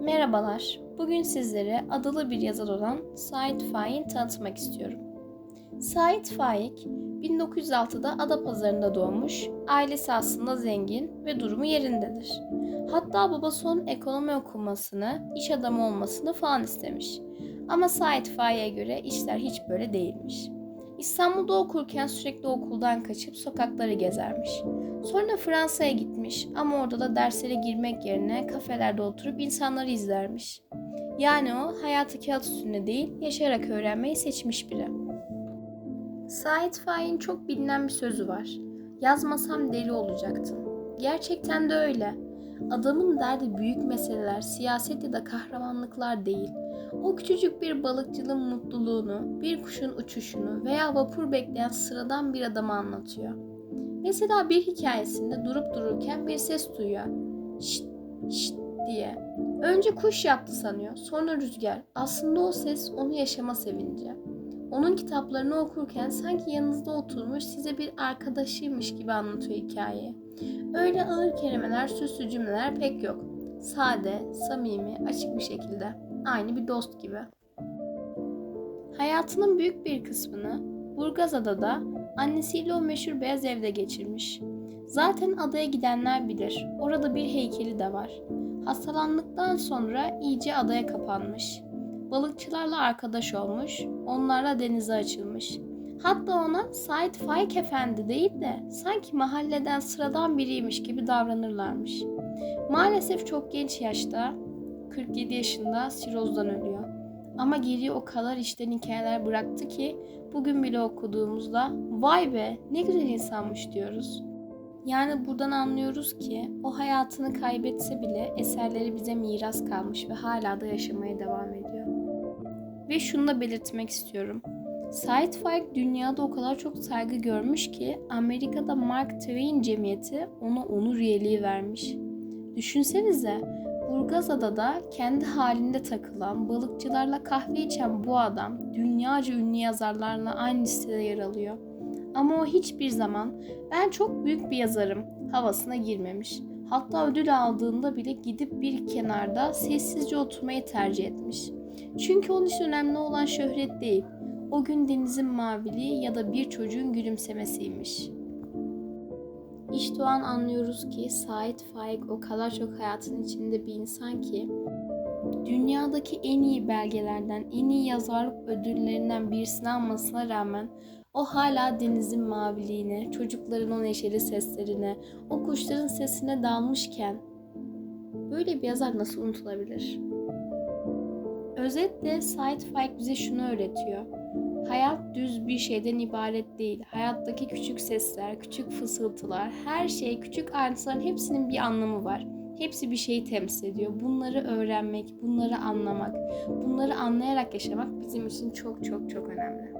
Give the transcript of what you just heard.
Merhabalar. Bugün sizlere adalı bir yazar olan Sait Faik'i tanıtmak istiyorum. Sait Faik 1906'da Adapazarı'nda doğmuş. Ailesi aslında zengin ve durumu yerindedir. Hatta babası onun ekonomi okumasını, iş adamı olmasını falan istemiş. Ama Sait Faik'e göre işler hiç böyle değilmiş. İstanbul'da okurken sürekli okuldan kaçıp sokakları gezermiş. Sonra Fransa'ya gitmiş ama orada da derslere girmek yerine kafelerde oturup insanları izlermiş. Yani o hayatı kağıt üstünde değil, yaşayarak öğrenmeyi seçmiş biri. Sait Faik'in çok bilinen bir sözü var. Yazmasam deli olacaktım. Gerçekten de öyle. Adamın derdi büyük meseleler, siyaset ya da kahramanlıklar değil. O küçücük bir balıkçılığın mutluluğunu, bir kuşun uçuşunu veya vapur bekleyen sıradan bir adamı anlatıyor. Mesela bir hikayesinde durup dururken bir ses duyuyor. Şşt, şşt diye. Önce kuş yaptı sanıyor, sonra rüzgar. Aslında o ses onu yaşama sevinci. Onun kitaplarını okurken sanki yanınızda oturmuş size bir arkadaşıymış gibi anlatıyor hikayeyi. Öyle ağır kelimeler, süslü cümleler pek yok. Sade, samimi, açık bir şekilde. Aynı bir dost gibi. Hayatının büyük bir kısmını Burgazada'da annesiyle o meşhur beyaz evde geçirmiş. Zaten adaya gidenler bilir. Orada bir heykeli de var. Hastalandıktan sonra iyice adaya kapanmış. Balıkçılarla arkadaş olmuş, onlarla denize açılmış. Hatta ona Said Faik Efendi değil de sanki mahalleden sıradan biriymiş gibi davranırlarmış. Maalesef çok genç yaşta, 47 yaşında sirozdan ölüyor. Ama geriye o kadar içten hikayeler bıraktı ki bugün bile okuduğumuzda vay be ne güzel insanmış diyoruz. Yani buradan anlıyoruz ki o hayatını kaybetse bile eserleri bize miras kalmış ve hala da yaşamaya devam ediyor. Ve şunu da belirtmek istiyorum. Sait Faik dünyada o kadar çok saygı görmüş ki Amerika'da Mark Twain cemiyeti ona onur üyeliği vermiş. Düşünsenize Burgazada'da kendi halinde takılan, balıkçılarla kahve içen bu adam dünyaca ünlü yazarlarla aynı listede yer alıyor. Ama o hiçbir zaman ben çok büyük bir yazarım havasına girmemiş. Hatta ödül aldığında bile gidip bir kenarda sessizce oturmayı tercih etmiş. Çünkü onun için önemli olan şöhret değil, o gün denizin maviliği ya da bir çocuğun gülümsemesiymiş. İşte o an anlıyoruz ki Sait Faik o kadar çok hayatın içinde bir insan ki dünyadaki en iyi belgelerden, en iyi yazarlık ödüllerinden birisini almasına rağmen o hala denizin maviliğine, çocukların o neşeli seslerine, o kuşların sesine dalmışken böyle bir yazar nasıl unutulabilir? Özetle Sait Faik bize şunu öğretiyor. Hayat düz bir şeyden ibaret değil. Hayattaki küçük sesler, küçük fısıltılar, her şey, küçük ayrıntıların hepsinin bir anlamı var. Hepsi bir şeyi temsil ediyor. Bunları öğrenmek, bunları anlamak, bunları anlayarak yaşamak bizim için çok çok çok önemli.